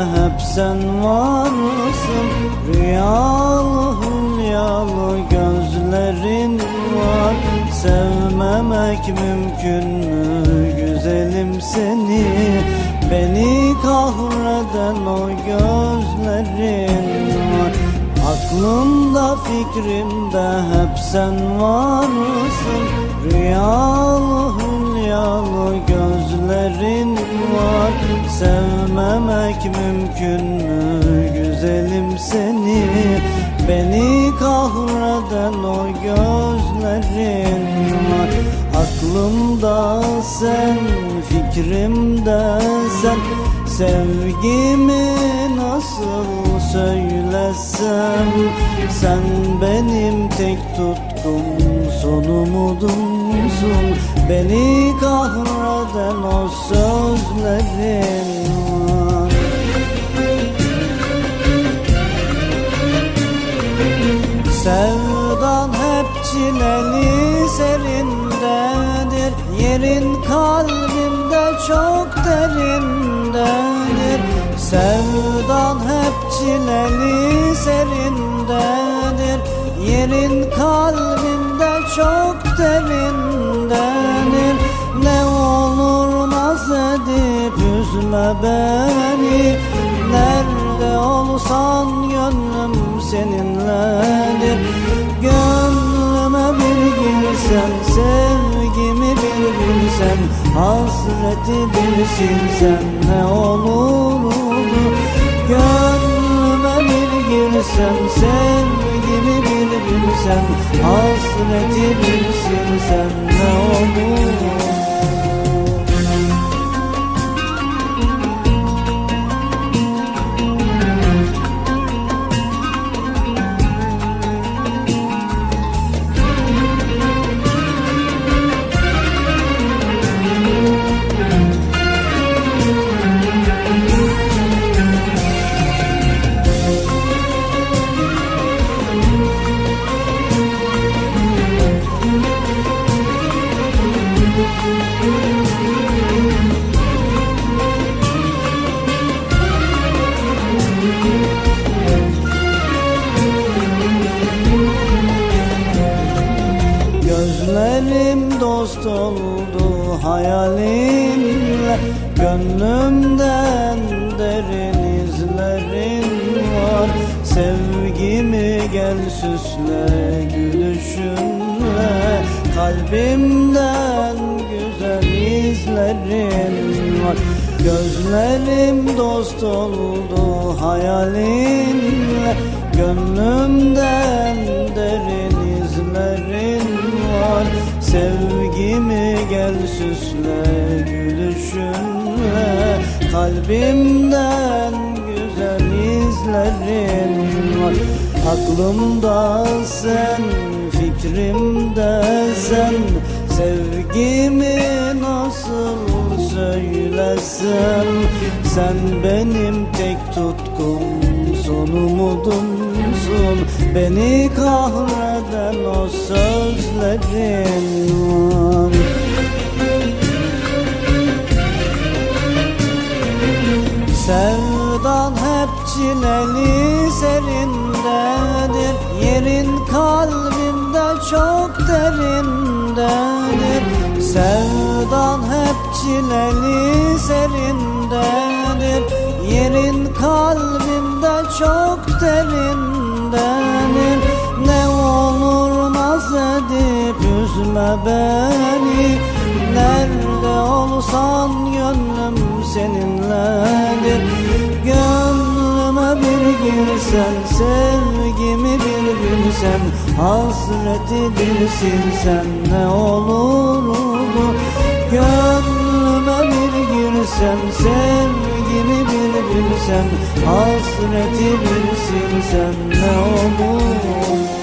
hep sen varsın. Rüyalı hülyalı gözlerin var. Sevmemek mümkün mü? Güzelim seni. Beni kahreden o gözlerin var. Aklımda fikrimde hep sen varsın. Rüyalı hülyalı gözlerin Sevmemek mümkün mü? Güzelim seni Beni kahreden o gözlerin Aklımda sen, fikrimde sen. Sevgimi nasıl söylesem? Sen benim tek tutkum son umudumsun. Beni kahreden o sözlerin Sevdan hep çileli serindedir. Yerin kalbimde çok derindedir. Sevdan hep çileli serindedir. Yerin kalbimde çok derindedir. Ne olur naz üzme beni. Nerede olsan gönlüm seninledir Hasreti bir silsen Ne olurdu Gönlüme bir girsen Sevgimi bir bilsen Hasreti bir silsen Ne olurdu Gözlerim dost oldu hayalinle Gönlümden derin izlerin var. Sevgimi gel süsle gülüşünle Kalbimden güzel izlerin var. Gözlerim dost oldu hayalinle Gönlümden derin izlerin Sevgimi gel süsle gülüşünle. Kalbimden güzel izlerin var. Aklımda sen, fikrimde sen. Sevgimi nasıl söylesem? Sen benim tek tutkum son umudumsun Beni kahreden o sözlerin var. Sevdan hep çileli serindedir. Yerin kalbimde çok derindedir. Sevdan hep çileli serindedir. Yerin kalbimde çok derindedir üzme beni Nerede olsan gönlüm seninledir. Gönlüme bir girsen Sevgimi bir bilsen Hasreti bir silsen Ne olurdu Gönlüme bir girsen Sevgimi bir bilsen Hasreti bir silsen Ne olur